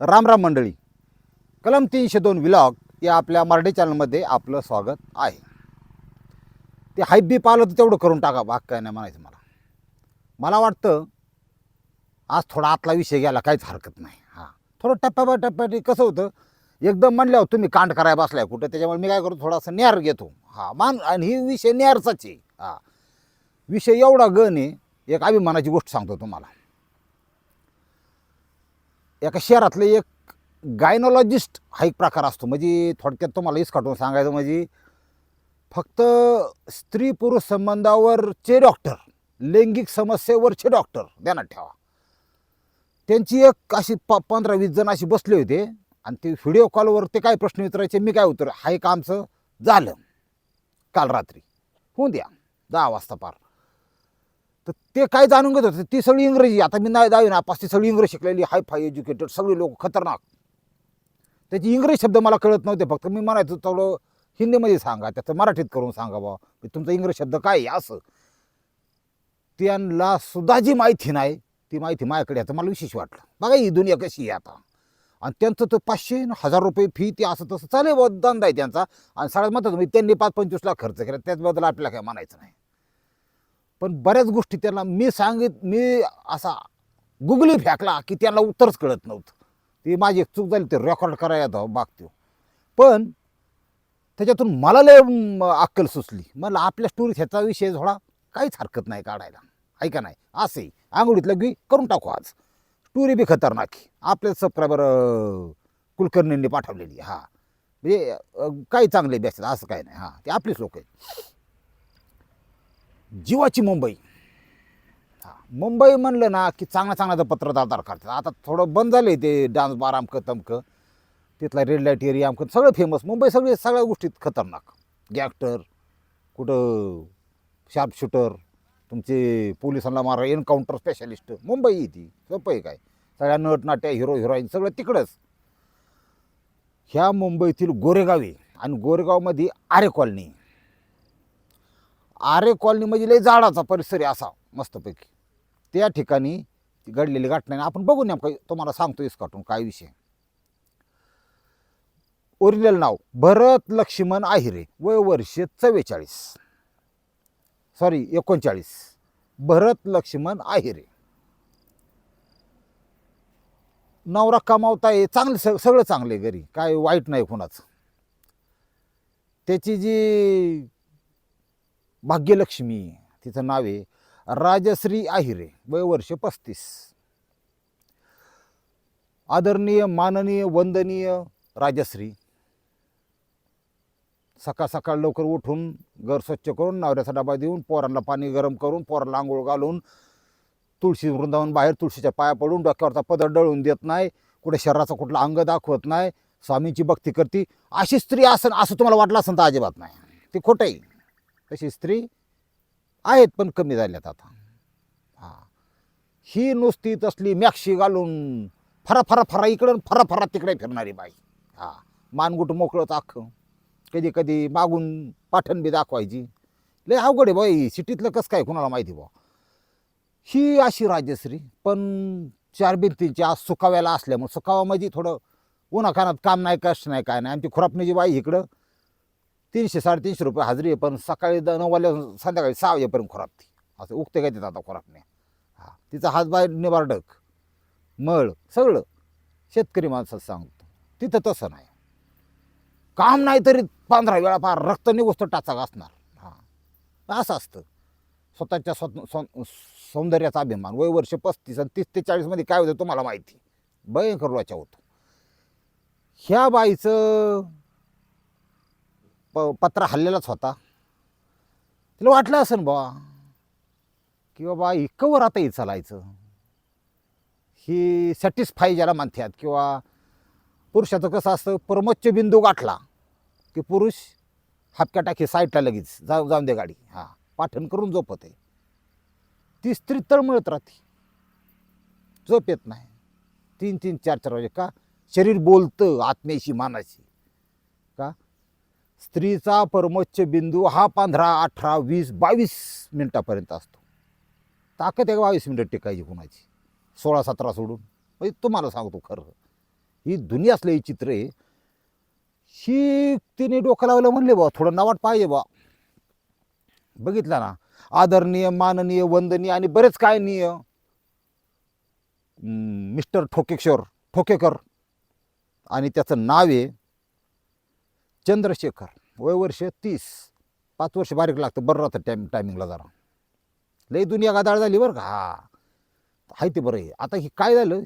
राम राम मंडळी. कलम तीनशे दोन विलॉग या आपल्या मराठी चॅनलमध्ये आपलं स्वागत आहे. ते हाईप बी पाहिलं तर तेवढं करून टाका बाग काय नाही म्हणायचं मला. मला वाटतं आज थोडा आतला विषय गेला काहीच हरकत नाही. हां. थोडं टप्प्या टप्प्या कसं होतं एकदम म्हणल्यावर तुम्ही कांड कराय बसलाय कुठं त्याच्यामुळे मी काय करतो थोडासा न्यार घेतो. हां मान आणि ही विषय न्यारचाच आहे. हां. विषय एवढा गण आहे एक अभिमानाची गोष्ट सांगतो तुम्हाला. एका शहरातले एक गायनॉलॉजिस्ट हा एक प्रकार असतो. म्हणजे थोडक्यात तुम्हाला इसकाटून सांगायचं म्हणजे फक्त स्त्री पुरुष संबंधावरचे डॉक्टर लैंगिक समस्येवरचे डॉक्टर ध्यानात ठेवा. त्यांची एक अशी प पंधरा वीस जण अशी बसले होते आणि ते व्हिडिओ कॉलवर ते काय प्रश्न विचारायचे मी काय उतर हा एक आमचं झालं. काल रात्री. होऊन द्या. दहा वाजता पार. तर ते काय जाणून घेत होते ती सगळी इंग्रजी. आता मी नाही दहावी नापास ती सगळी इंग्रजी शिकलेली हाय फाय एज्युकेटेड सगळे लोक खतरनाक. त्याची इंग्रजी शब्द मला कळत नव्हते फक्त मी म्हणायचो थोडं हिंदीमध्ये सांगा त्याचं मराठीत करून सांगा बा तुमचा इंग्रजी शब्द काय आहे असं. त्यांना सुद्धा जी माहिती नाही ती माहिती माझ्याकडे आता मला विशेष वाटलं. बघा ही दुनिया कशी आहे आता. आणि त्यांचं तर पाचशे हजार रुपये फी ते असं तसं चालेल धंदा आहे त्यांचा. आणि सगळ्यात म्हणतात मी त्यांनी पाच पंचवीस लाख खर्च केला त्याचबद्दल आपल्याला काय म्हणायचं नाही. पण बऱ्याच गोष्टी त्यांना मी सांगित मी असा गुगली फेकला की त्यांना उत्तरच कळत नव्हतं. ती माझी एक चूक झाली ते रेकॉर्ड करायला येतं बागतो पण त्याच्यातून मला लय अक्कल सुचली. मला आपल्या स्टोरीत ह्याचा विषय थोडा काहीच हरकत नाही काढायला. ऐका नाही? असे आंघोळीतलं बी करून टाकू आज. स्टोरी बी खतरनाक आपल्या आपले सबस्क्रायबर कुलकर्णींनी पाठवलेली हां. म्हणजे काही चांगले बी असतात असं काही नाही. हां ते आपलीच लोक आहेत. जीवाची मुंबई. हा मुंबई म्हणलं ना की चांगल्या चांगल्या पत्रदार करतात. आता थोडं बंद झाले ते डान्स बार आमकं तमकं. तिथला रेड लाइट एरिया आमकं सगळं फेमस मुंबई सगळे सगळ्या गोष्टीत खतरनाक. गॅक्टर कुठं शार्प शूटर तुमचे पोलिसांना मारा एन्काउंटर स्पेशालिस्ट मुंबई ही ती सोपं आहे काय? सगळ्या नटनाट्या हिरो हिरोईन सगळं तिकडंच. ह्या मुंबईतील गोरेगावी आणि गोरेगावमध्ये आरे कॉलनी आरे कॉलनीमध्ये लय झाडाचा परिसर आहे असा मस्तपैकी. त्या ठिकाणी ती घडलेली घटना आहे. आपण बघू नेमकं तुम्हाला सांगतो इसकाटून काय विषय ओरिजिनल नाव भरत लक्ष्मण आहिरे वय वर्ष चव्वेचाळीस. सॉरी एकोणचाळीस. भरत लक्ष्मण आहिरे. नवरा कमावता आहे चांगलं स सगळं चांगलं आहे घरी काय वाईट नाही कोणाचं. त्याची जी भाग्यलक्ष्मी. तिचं नाव आहे राजश्री आहिरे वय वर्ष पस्तीस. आदरणीय माननीय वंदनीय राजश्री. सकाळ सकाळ लवकर उठून घर स्वच्छ करून नवऱ्याचा डबा देऊन पोरांना पाणी गरम करून पोराला आंघोळ घालून तुळशी वृंदावन बाहेर तुळशीच्या पाया पडून डोक्यावरचा पदर डळून देत नाही कुठे शरीराचा कुठला अंग दाखवत नाही स्वामींची भक्ती करते. अशी स्त्री असं असं तुम्हाला वाटलं असं तर अजिबात नाही. ते खोटं आहे. तशी स्त्री आहेत पण कमी झाल्यात आता. हां. ही नुसती तसली मॅक्शी घालून फरा फरा फरा इकडं फरा फरा तिकडे फिरणारी बाई. हां. मानगुट मोकळंच अख्खं कधी कधी मागून पाठण बी दाखवायची. लय अवघड आहे बाई. सिटीतलं कसं काय कुणाला माहिती बा ही अशी राजश्री पण चार भिंतींची आज सुकाव्याला असल्यामुळे सुकावा म्हणजे थोडं उन्हाखानात काम नाही कष्ट नाही काय नाही. आमची खुरापणीची बाई इकडं तीनशे साडेतीनशे रुपये हजरी आहे पण सकाळी द नऊ वाजल्या संध्याकाळी सहा वाजेपर्यंत खुरापती असं उगते काय आता खुरापणे हा तिचा हात बाहेर निबारडक मळ सगळं. शेतकरी माणसात सांगतो तिथं तसं नाही. काम नाही तरी पंधरा वेळा फार रक्त निघोस्त टाचाक असणार हां असं असतं. स्वतःच्या स्वत सौ- सौंदर्याचा अभिमान. वय वर्ष पस्तीस आणि तीस ते चाळीसमध्ये काय होतं तुम्हाला माहिती? भयंकर वाचा होतो. ह्या बाईचं प पत्रा हल्लेलाच होता. तिला वाटलं असेल बा की बाबा इकवर कवर आता हे चालायचं. ही सॅटिस्फाय ज्याला म्हणतात किंवा पुरुषाचं कसं असतं परमोच्च बिंदू गाठला की पुरुष हापक्या टाकी साईडला लगेच जाऊ जाऊन दे गाडी. हां पाठण करून झोपत आहे ती स्त्री तळमळत राहते. झोप येत नाही. तीन तीन चार चार वाजे का? शरीर बोलतं आत्म्याशी मानाशी. का? स्त्रीचा परमोच्च बिंदू हा पंधरा अठरा वीस बावीस मिनटापर्यंत असतो. ताकद आहे का बावीस मिनटं टिकायची कुणाची? सोळा सतरा सोडून. म्हणजे तुम्हाला सांगतो खरं. ही दुनियाच असलेली चित्र आहे. शी तिने डोकं लावलं म्हणले बा थोडं नवाट पाहिजे बा बघितलं ना? आदरणीय माननीय वंदनीय आणि बरेच काय निय. मिस्टर ठोकेश्वर ठोकेकर. आणि त्याचं नाव आहे चंद्रशेखर वय वर्ष तीस. पाच वर्ष बारीक लागतं बरं राहतं टाइम टायमिंगला जरा. लई दुनिया गादाळ झाली बरं का? हा. आहे ते बरं आहे आता ही काय झालं?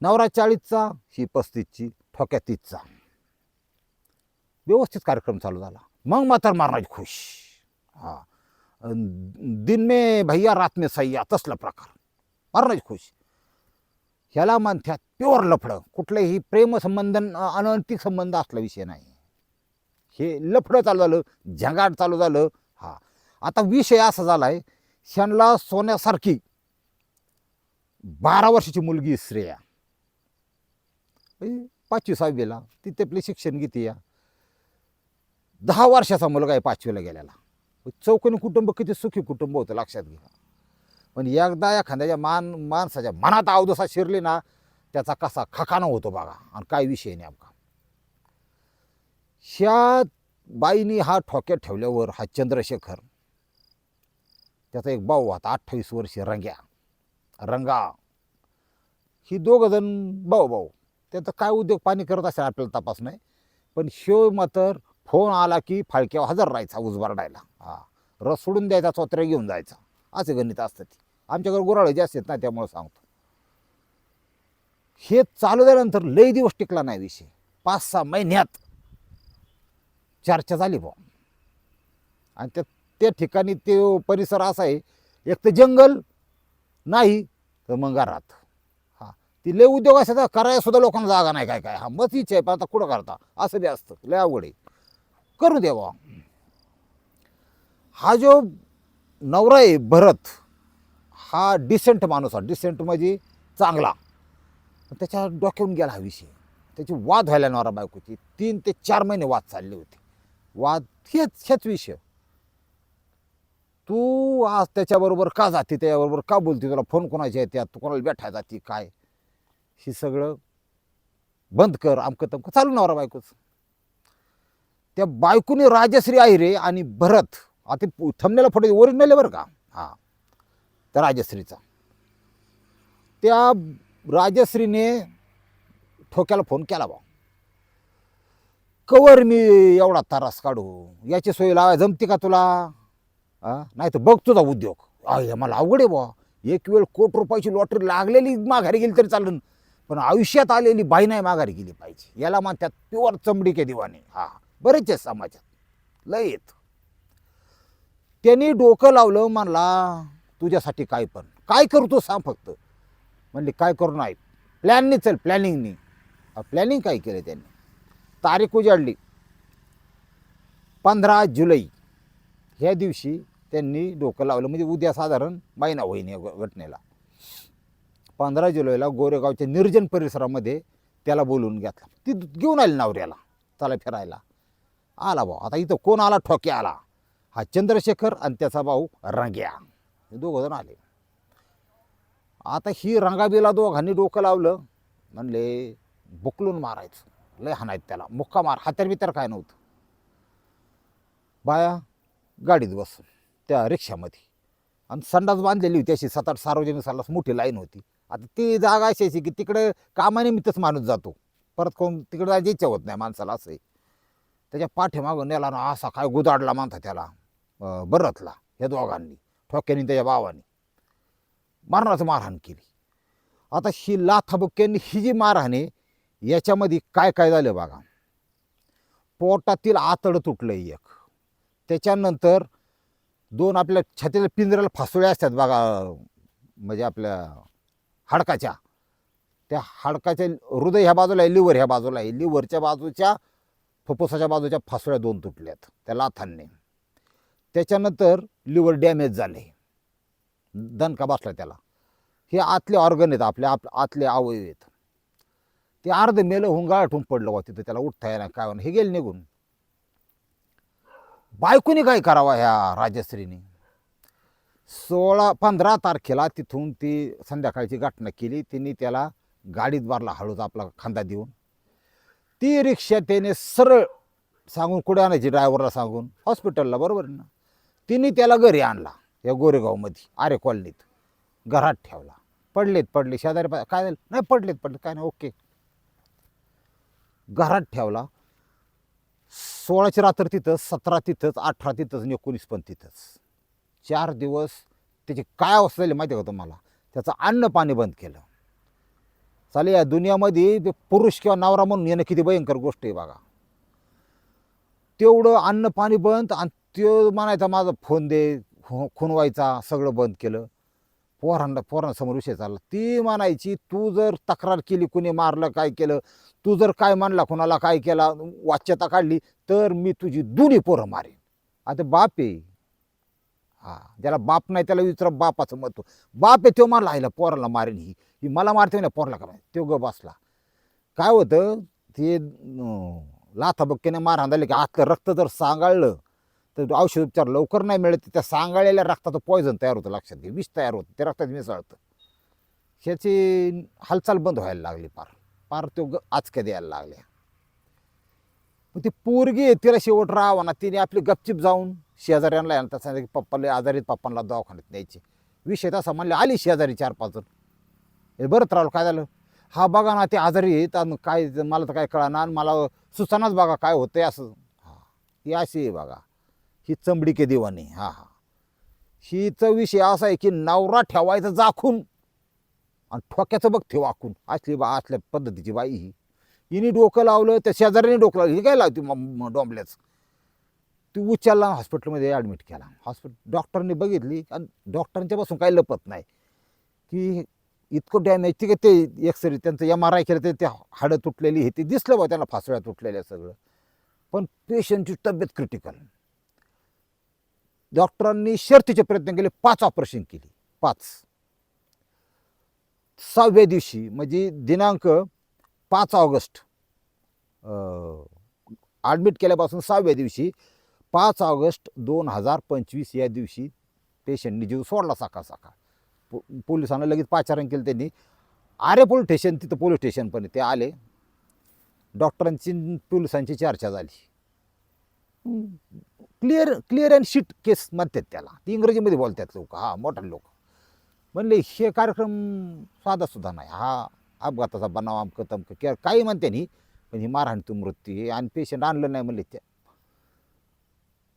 नवरा चाळीसचा ही पस्तीसची ठोक्या तीसचा. व्यवस्थित कार्यक्रम चालू झाला. मग मात्र महाराज खुश. हा. दिन में भैया रात में सय्या तसला प्रकार. महाराज खुश. ह्याला मानथ्यात प्युअर लफडं. कुठलंही प्रेमसंबंध अनैतिक संबंध असला विषय नाही. हे लफडं चालू झालं झंगाट चालू झालं. हा. आता विषय असा झाला आहे शनला सोन्यासारखी बारा वर्षाची मुलगी श्रेया पाचवी सहावीला ती ते आपले शिक्षण घेते या. दहा वर्षाचा मुलगा आहे पाचवीला गेलेला. चौकोनी कुटुंब किती सुखी कुटुंब होतं लक्षात घ्या. पण एकदा एखाद्याच्या मान माणसाच्या मनात अवदसा शिरली ना त्याचा कसा खखाना होतो बघा आणि काय विषय नाही आमका ह्या बाईनी हा ठोक्यात ठेवल्यावर हा चंद्रशेखर त्याचा एक भाऊ होता अठ्ठावीस वर्षीय रंग्या रंगा. ही दोघं जण भाऊ भाऊ. त्याचं काय उद्योग पाणी करत असेल आपल्याला तपास नाही पण शेव मात्र फोन आला की फाळक्यावर हजर राहायचा उजबारडायला. हा रस सोडून द्यायचा चोत्र्या घेऊन जायचा. असे गणित असतं ते. आमच्याकडे गुराळे जास्त आहेत ना त्यामुळे सांगतो. हे चालू झाल्यानंतर लई दिवस टिकला नाही विषय. पाच सहा महिन्यात चर्चा झाली बुवा. आणि त्या त्या ठिकाणी ते परिसर असा आहे एक तर जंगल नाही तर मग घरात. हा ती लय उद्योग असायचा करायला सुद्धा लोकांना जागा नाही काय काय. हा मग इच्छा आहे पण आता कुठं करता? असं बी असतं लय अवघड आहे. करू द्या बुवा. हा जो नवरा आहे भरत हा डिसेंट माणूस हा डिसेंट म्हणजे चांगला. त्याच्या डोक्यावरून गेला हा विषय. त्याची वाद व्हायला नवरा बायकोची. तीन ते चार महिने वाद चालले होते. वाद हेच हेच विषय. तू आज त्याच्याबरोबर का जाते त्याच्याबरोबर का बोलते? तुला फोन कोणाच्या येतात तू कोणाला भेटायला जाते? काय? हे सगळं बंद कर आमकं तमकं. चालू नवरा बायकोच. त्या बायकोने राजश्री आहे रे आणि भरत आता थमनेला फोटो ओरिजिनल आहे बरं का? हां. त्या राजश्रीचा. त्या राजश्रीने ठोक्याला फोन केला बा. कवर मी एवढा तारास काढू? याची सोय लावा जमती का तुला? नाही तर बघ तुझा उद्योग. अय मला अवघड आहे बा एक वेळ कोट रुपयाची लॉटरी लागलेली माघारी गेली तरी चालेल. पण आयुष्यात आलेली बाई नाही माघारी गेली पाहिजे. याला म्हणतात प्युअर चमडी के दिवाने. हा बरेच आहेत समाजात. लय येत त्यांनी डोकं लावलं म्हणला तुझ्यासाठी काय पण. काय करू तो सांग फक्त. म्हणले काय करू नाही. प्लॅननी चल प्लॅनिंगनी प्लॅनिंग काय केलं त्यांनी? तारीख उजाडली. पंधरा जुलै ह्या दिवशी त्यांनी डोकं लावलं. म्हणजे उद्या साधारण महिना होईन या घटनेला. पंधरा जुलैला गोरेगावच्या निर्जन परिसरामध्ये त्याला बोलवून घेतला. ती घेऊन आली नवऱ्याला. चला फिरायला. आला भाऊ. आता इथं कोण आला? ठोक्या आला. हा चंद्रशेखर आणि त्याचा भाऊ रंग्या. हे दोघं जण आले. आता ही रंगाबीला दोघांनी डोकं लावलं. म्हणले बुकलून मारायचं. लय हाणायचं त्याला. मुक्का मार हात्यार बित्यार काय नव्हतं. बाया गाडीत बसून त्या रिक्षामध्ये. आणि संडास बांधलेली होती अशी सात आठ सार्वजनिक संडास मोठी लाईन होती. आता ती जागा अशी अशी की तिकडे कामानिमित्तच माणूस जातो. परत कोण तिकडे जायची इच्छा होत नाही माणसाला असं आहे. त्याच्या पाठीमागून नेला ना असा काय गुदाडला मानता त्याला बरतला या दोघांनी ठोक्यानी त्याच्या भावानी. मारणाचं मारहाण केली. आता ही लाथाबुक्यांनी ही जी मारहाण आहे याच्यामध्ये काय काय झालं बघा? पोटातील आतड तुटलं एक. त्याच्यानंतर दोन आपल्या छातीला पिंजऱ्याला फासोळ्या असतात बघा म्हणजे आपल्या हाडकाच्या. त्या हाडकाच्या हृदय ह्या बाजूला आहे लिव्हर ह्या बाजूला आहे. लिव्हरच्या बाजूच्या फुफ्फुसाच्या बाजूच्या फासोळ्या दोन तुटल्यात त्या लाथांनी. त्याच्यानंतर लिव्हर डॅमेज झाले दणका बसला त्याला. हे आतले ऑर्गन आहेत आपले आप आतले अवयव आहेत. ते अर्ध मेलं होऊन पडलं होतं तिथं त्याला उठता येणार काय हे गेले निघून. बायकोने काय करावा ह्या राजश्रीने? सोळा पंधरा तारखेला तिथून ती संध्याकाळची घटना केली. तिने त्याला गाडीत बारला हळूच आपला खांदा देऊन. ती रिक्षा त्याने सरळ सांगून कुठे आणायची ड्रायव्हरला सांगून? हॉस्पिटलला बरोबर ना? तिने त्याला घरी आणला या गोरेगावमध्ये आरे कॉलनीत घरात ठेवला. पडलेत पडले शेजारी काय झालं? नाही पडलेत पडले काय नाही ओके. घरात ठेवला. सोळाची रात्र तिथंच सतरा तिथंच अठरा तिथंच आणि एकोणीस पण तिथंच. चार दिवस त्याची काय अवस्था झाली माहिती आहे का तुम्हाला? त्याचं अन्न पाणी बंद केलं. चालेल या दुनियामध्ये ते पुरुष किंवा नवरा म्हणून येणं किती भयंकर गोष्ट आहे बघा. तेवढं अन्न पाणी बंद आणि तो म्हणायचा माझा फोन दे खून व्हायचा सगळं बंद केलं. पोरांना पोरांसमोर विषय चालला. ती म्हणायची तू जर तक्रार केली कुणी मारलं काय केलं तू जर काय म्हणला कुणाला काय केला वाच्यता काढली तर मी तुझी दोन्ही पोरं मारेन. आता बाप आहे. हा ज्याला बाप नाही त्याला विचारा बापाचं महत्त्व. बाप आहे तो मारला आईला पोराला मारेन ही. ही मला मारते ना पोराला का तो ग बसला. काय होतं ते लाथाबक्क्याने मारहाण झाले की आतलं रक्त जर सांगाळलं तर औषध उपचार लवकर नाही मिळत त्या सांगाळलेल्या रक्ताचं पॉयझन तयार होतं लक्षात घे विष तयार होतं ते रक्तात मिसळतं. ह्याची हालचाल बंद व्हायला लागली पार पार तो ग आचक्या द्यायला लागल्या. मग ती पोरगी आहे, तिला शेवट राहावा ना तिने आपली गपचिप जाऊन शेजाऱ्यांना आणि तसं सांगितलं की पप्पाला आजारीत पप्पांना दवाखान्यात न्यायचे. विषय तसा म्हणले आली शेजारी चार पाच जण. हे बरं तर काय झालं? हा बघा ना ते आजारी आहेत आणि काय मला तर काय कळणार आणि मला सुचनाच बघा काय होतंय असं. हां ही अशी आहे बघा. ही चमडी के दिवानी हा हा. हिचा विषय असा आहे की नवरा ठेवायचा जाखून आणि ठोक्याचं बघ ठेव आखून. असली बा असल्या पद्धतीची बाई ही. हिने डोकं लावलं त्या शेजाऱ्याने डोकं लावलं. हे काय लावते डोंबल्याच? ती उचलला हॉस्पिटलमध्ये ॲडमिट केला. हॉस्पिटल डॉक्टरने बघितली आणि डॉक्टरांच्यापासून काही लपत नाही. की इतकं डॅमेज ते ते एक्सरे त्यांचं एम आर आय केलं ते ते हाडं तुटलेली हे ते दिसलं बा त्यांना फासळ्या तुटलेल्या सगळं. पण पेशंटची तब्येत क्रिटिकल डॉक्टरांनी शर्तीचे प्रयत्न केले पाच ऑपरेशन केली पाच. सहाव्या दिवशी म्हणजे दिनांक पाच ऑगस्ट ॲडमिट केल्यापासून सहाव्या दिवशी पाच ऑगस्ट दोन हजार पंचवीस या दिवशी पेशंटनी जीव सोडला सकाळ सकाळ पो पोलिसांना लगेच पाचारण केलं त्यांनी. आरे पोलीस स्टेशन तिथं पोलीस स्टेशन पण ते आले. डॉक्टरांची पोलिसांची चर्चा झाली. Clear clear and sheet case म्हणतात त्याला. ती इंग्रजीमध्ये बोलतात लोक. हा मोठा लोक. म्हणले हे कार्यक्रम साधा सुद्धा नाही. हा अपघाताचा बनाव अमकं तमकं किंवा काही म्हणते नाही पण ही मारहाणीचं मृत्यू आहे आणि पेशंट आणलं नाही म्हणले त्या.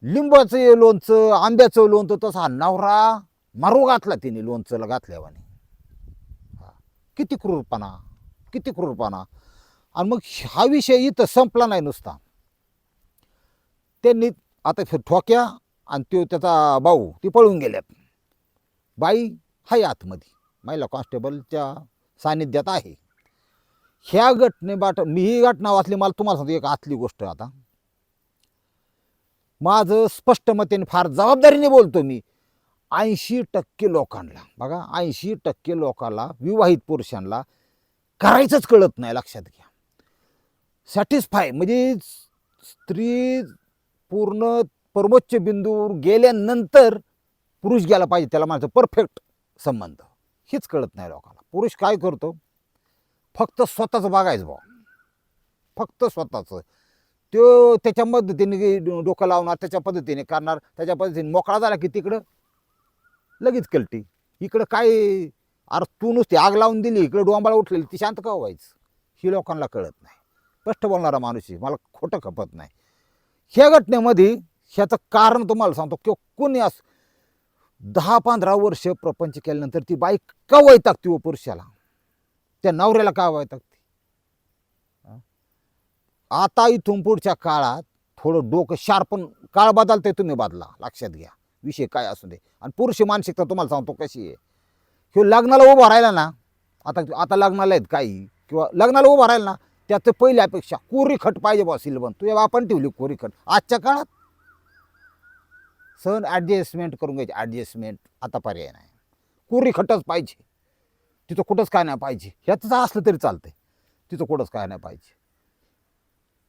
लिंबाचं लोणचं आंब्याचं लोणचं तसा हा नवरा मारू घातला तिने लोणचंला घातल्यावाने. हा किती क्रूरपणा किती क्रूरपणा. आणि मग हा विषय इथं संपला नाही नुसता. त्यांनी आता फिर ठोक्या आणि तो त्याचा भाऊ ती पळून गेल्यात बाई हाय आतमध्ये. महिला कॉन्स्टेबलच्या सानिध्यात आहे. ह्या घटने बाट मी ही घटना वाचली मला तुम्हाला सांगतो एक आतली गोष्ट आता. माझं स्पष्ट मतेने फार जबाबदारीने बोलतो मी. ऐंशी टक्के लोकांना बघा ऐंशी टक्के लोकांना विवाहित पुरुषांना करायचंच कळत नाही लक्षात घ्या. सॅटिस्फाय म्हणजे स्त्री पूर्ण परमोच्च बिंदूवर गेल्यानंतर पुरुष गेला पाहिजे त्याला म्हणायचं परफेक्ट संबंध. हेच कळत नाही लोकांना. पुरुष काय करतो? फक्त स्वतःचं बघायचं भाऊ फक्त स्वतःचं. तो त्याच्या पद्धतीने डोकं लावणार त्याच्या पद्धतीने करणार त्याच्या पद्धतीने मोकळा झाला की तिकडं लगेच कलटी. इकडं काय अरे तू नुसती आग लावून दिली इकडं डोंबाळा उठलेली ती शांत का व्हायचं? ही लोकांना कळत नाही. स्पष्ट बोलणारा माणूस आहे. मला खोटं खपत नाही. ह्या घटनेमध्ये ह्याचं कारण तुम्हाला सांगतो किंवा कोणी अस दहा पंधरा वर्ष प्रपंच केल्यानंतर ती बाई का वैतागती व हो पुरुषाला? त्या नवऱ्याला का वैतागती? आता इथून पुढच्या काळात थोडं डोकं शार्पन काळ बदलते तुम्ही बदला लक्षात घ्या. विषय काय असू दे. आणि पुरुष मानसिकता तुम्हाला सांगतो कशी आहे. किंवा लग्नाला उभा राहिला ना आता आता लग्नाला आहेत काही किंवा लग्नाला उभा राहिला ना त्याचं पहिल्यापेक्षा अपेक्षा कोरी खट पाहिजे बा सिलबन तुझ्या बापान ठेवली कोरी खट आजच्या काळात सण ॲडजस्टमेंट करून घ्यायची. ॲडजस्टमेंट आता पर्याय नाही. कोरी खटच पाहिजे. तिथं कुठंच काय नाही पाहिजे. ह्याचं असलं तरी चालतंय. तिथं कुठंच काय नाही पाहिजे.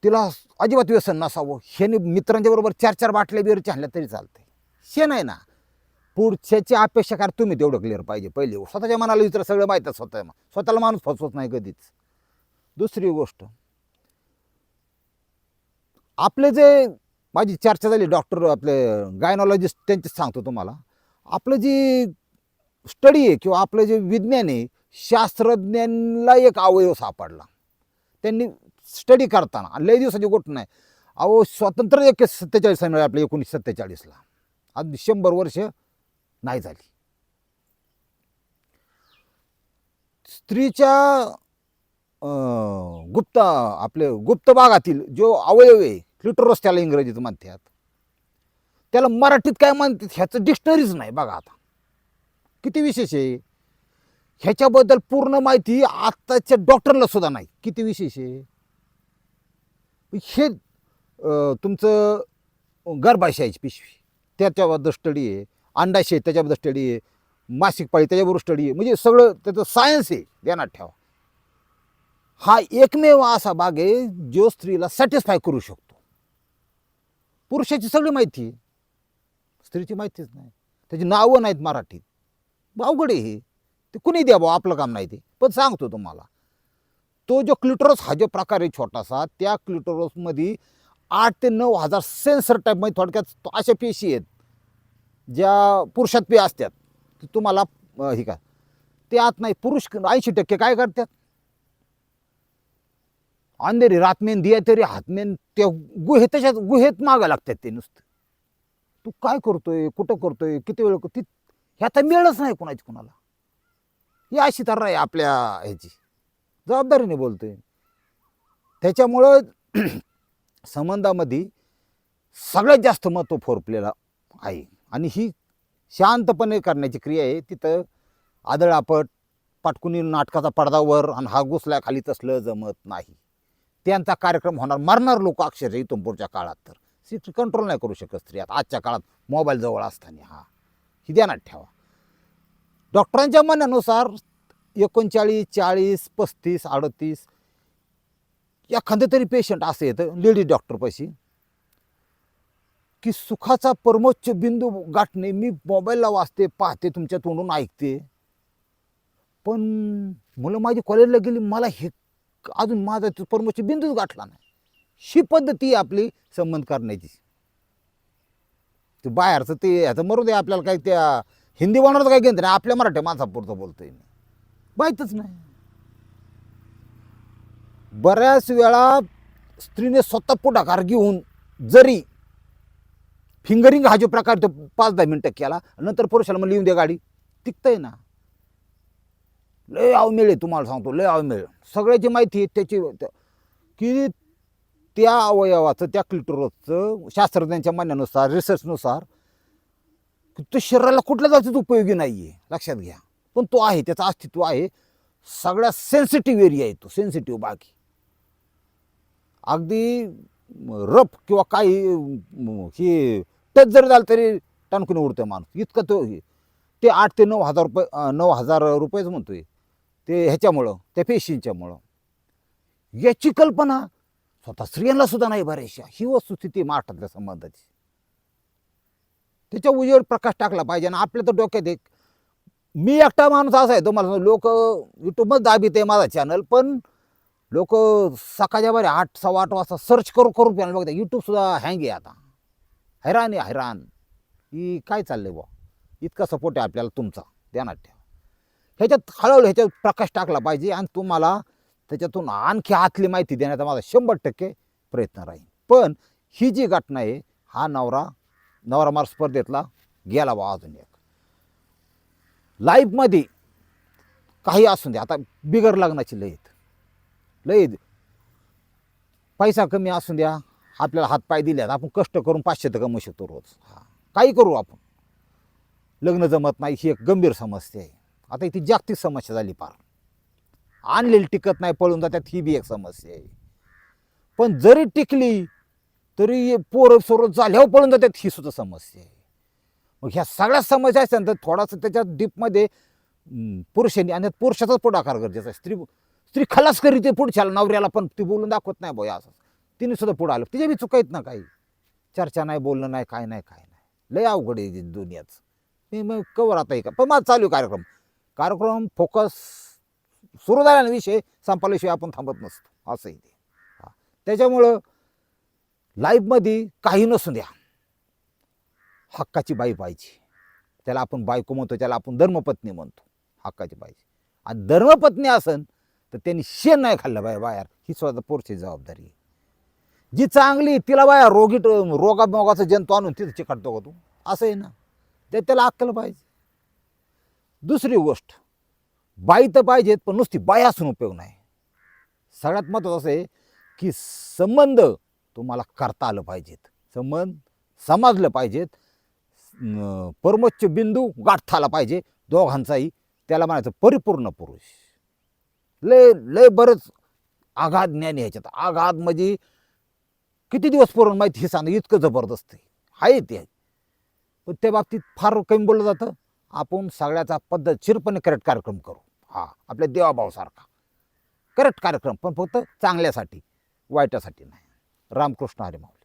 तिला अजिबात व्यसन नसावं. ह्याने मित्रांच्या बरोबर चार चार बाटल्या बिअरच्या आणल्या तरी चालते शे नाही ना. पुढच्याची अपेक्षा करा तुम्ही तेवढं क्लिअर पाहिजे. पहिली स्वतःच्या मनाला विचार सगळं माहीतच स्वतः स्वतःला माणूस फसवत नाही कधीच. दुसरी गोष्ट. आपले जे माझी चर्चा झाली डॉक्टर आपले गायनॉलॉजिस्ट त्यांचेच सांगतो तुम्हाला. आपलं जी स्टडी आहे किंवा आपलं जे विज्ञान आहे शास्त्रज्ञांना एक अवयव सापडला. त्यांनी स्टडी करताना लय दिवसाची गोष्ट नाही. अहो स्वातंत्र्य एक सत्तेचाळीस मिळाले म्हणजे आपल्या एकोणीसशे सत्तेचाळीसला. आज शंभर वर्ष नाही झाली. स्त्रीच्या गुप्त आपले गुप्त भागातील जो अवयव आहे क्लिटरस त्याला इंग्रजीत म्हणतात. त्याला मराठीत काय म्हणतात ह्याचं डिक्शनरीच नाही बघा आता. किती विशेष आहे? ह्याच्याबद्दल पूर्ण माहिती आत्ताच्या डॉक्टरला सुद्धा नाही. किती विशेष आहे? हे तुमचं गर्भाशयाची पिशवी. त्याच्याबद्दल स्टडी आहे. अंडाशय त्याच्याबद्दल स्टडी आहे. मासिक पाळी त्याच्याबरोबर स्टडी आहे. म्हणजे सगळं त्याचं सायन्स आहे. ध्यानात ठेवा. हा एकमेव असा भाग आहे जो स्त्रीला सॅटिस्फाय करू शकतो. पुरुषाची सगळी माहिती आहे. स्त्रीची माहितीच नाही. त्याची नावं नाहीत मराठीत. अवघड आहे हे. ते कुणी द्या भाऊ आपलं काम नाही ते. पण सांगतो तुम्हाला. तो जो क्लिटोरस हा जो प्रकार आहे छोटासा त्या क्लिटोरसमध्ये आठ ते नऊ हजार सेन्सर टाईपमध्ये थोडक्यात अशा पेशी आहेत ज्या पुरुषात पे असतात. तुम्हाला हे का ते आत नाही. पुरुष ऐंशी टक्के काय करतात? अंधेरी रातमेन दिया तरी हातमेन त्या गुहे त्याच्यात गुहेत मागा लागतात ते नुसतं. तू काय करतोय? कुठं करतोय? किती वेळ ती ह्याचा मिळच नाही कोणाची कुणाला. ही अशी तर आहे आपल्या ह्याची. जबाबदारीने बोलतोय. त्याच्यामुळं संबंधामध्ये सगळ्यात जास्त महत्त्व फोरप्लेला आहे. आणि ही शांतपणे करण्याची क्रिया आहे. तिथं आदळापट पाटकुनी नाटकाचा पडदावर आणि हा घुसल्या खाली तसलं जमत नाही. त्यांचा कार्यक्रम होणार. मरणार लोक अक्षरशः इथून पुढच्या काळात तर. स्त्री कंट्रोल नाही करू शकत स्त्री आता आजच्या काळात मोबाईल जवळ असताना हा. ही ध्यानात ठेवा. डॉक्टरांच्या म्हणण्यानुसार एकोणचाळीस चाळीस पस्तीस अडतीस एखादं तरी पेशंट असं येतं लेडीज डॉक्टरपाशी की सुखाचा परमोच्च बिंदू गाठणे मी मोबाईलला वाचते पाहते तुमच्या तोंडून ऐकते. पण मुलं माझी कॉलेजला गेली मला हे अजून माझा तो बिंदूच गाठला नाही. ही पद्धती आपली संबंध करण्याची. ते बाहेरचं ते ह्याचं मरू दे आपल्याला काय त्या हिंदी बनवण्याचं काय घेत नाही. आपल्या मराठी माणसापुरतं बोलतोय मी. माहीतच नाही. बऱ्याच वेळा स्त्रीने स्वतः पुढाकार घेऊन जरी फिंगरिंग हा जो प्रकार तो पाच दहा मिनटं केला नंतर पुरुषाला मग लिहून दे गाडी. टिकतंय ना. लय अवमेळ आहे तुम्हाला सांगतो लय अवमेळ सगळ्याची माहिती आहे त्याची की त्या अवयवाचं त्या क्लिटोरसचं शास्त्रज्ञांच्या म्हणण्यानुसार रिसर्चनुसार तो शरीराला कुठल्या जातीत उपयोगी नाही आहे लक्षात घ्या. पण तो आहे त्याचं अस्तित्व आहे. सगळ्यात सेन्सिटिव्ह एरिया आहे तो सेन्सिटिव्ह बाकी. अगदी रफ किंवा काही हे टच जरी झालं तरी टणकून उडतोय माणूस. इतकं तो ते आठ ते नऊ हजार रुपये नऊ हजार रुपयेच म्हणतोय. ते ह्याच्यामुळं त्या पेशींच्यामुळं. याची कल्पना स्वतः स्त्रियांना सुद्धा नाही बऱ्याचशा. ही वस्तुस्थिती महाराष्ट्रातल्या संबंधाची त्याच्या उजेवर प्रकाश टाकला पाहिजे आणि आपल्या तर डोक्यात एक मी एकटा माणूस असा आहे तुम्हाला लोक युट्यूबमध्ये दाबीत आहे माझा चॅनल पण लोक सकाळच्या बरे आठ सव्वा आठ वाजता सर्च करू करू चॅनल बघता यूट्यूबसुद्धा हँग आहे आता. हैराण आहे हैराण. ही काय चाललं आहे बुवा? इतका सपोर्ट आहे आपल्याला तुमचा. ध्यानात ठेवा ह्याच्यात हळूहळू ह्याच्यात प्रकाश टाकला पाहिजे आणि तुम्हाला त्याच्यातून आणखी आतली माहिती देण्याचा माझा शंभर टक्के प्रयत्न राहील पण ही जी घटना आहे हा नवरा नवरा मार स्पर्धेतला गेला बा अजून एक. लाईफमध्ये काही असून दे आता बिगर लग्नाची लयत लय पैसा कमी असून द्या आपल्याला हातपाय दिल्यात आपण कष्ट करून पाचशे तर कमवू शकतो रोज. हा काही करू आपण. लग्न जमत नाही ही एक गंभीर समस्या आहे. आता ती जागतिक समस्या झाली फार आणलेली टिकत नाही पळून जातात ही बी एक समस्या आहे. पण जरी टिकली तरी पोरं सोरं झाल्यावर पळून जातात ही सुद्धा समस्या आहे. मग ह्या सगळ्या समस्या असतात तर थोडासा त्याच्यात डीपमध्ये पुरुषांनी आणि पुरुषाचाच पुढाकार गरजेचा आहे. स्त्री स्त्री खलास करीते पुढच्याला नवऱ्याला पण ती बोलून दाखवत नाही बोया असं तिने सुद्धा पुढं आलं. तिच्या बी चुका ना काही. चर्चा नाही बोलणं नाही काय नाही काय नाही. लय अवघड आहे दुनियाच. मी मग कवर आता का पण माझा चालू आहे कार्यक्रम. कार्यक्रम फोकस सुरू झाल्याने विषय संपल्याशिवाय आपण थांबत नसतो. असंही ते. त्याच्यामुळं लाईफमध्ये काही नसू द्या. हक्काची बाई पाहिजे. त्याला आपण बायको म्हणतो त्याला आपण धर्मपत्नी म्हणतो. हक्काची पाहिजे. आणि धर्मपत्नी असन तर त्यांनी शेण नाही खाल्लं बाय बाहेर. ही स्वतः पोरची जबाबदारी आहे. जी चांगली तिला बाया रोगी रोगामोगाचं जंतू आणून तिथं चिकटतो का तू? असं आहे ना. ते त्याला अक्कल पाहिजे. दुसरी गोष्ट बाई तर पाहिजेत पण नुसती बाई असून उपयोग नाही. सगळ्यात महत्त्वाचं असं आहे की संबंध तुम्हाला करता आलं पाहिजेत. संबंध समजलं पाहिजेत. परमोच्च बिंदू गाठता आला पाहिजे. दोघांचाही त्याला म्हणायचं परिपूर्ण पुरुष. लय लय बरंच आघात ज्ञान ह्याच्यात आघात म्हणजे किती दिवस पूर्ण माहिती हे सांग इतकं जबरदस्त आहे. आहे ते. पण त्या बाबतीत फार कमी बोललं जातं. आपण सगळ्याचा पद्धतशीरपणे करेक्ट कार्यक्रम करू. हा आपल्या देवाभावासारखा. करेक्ट कार्यक्रम पण फक्त चांगल्यासाठी वाईटासाठी नाही. रामकृष्ण हरे माऊली.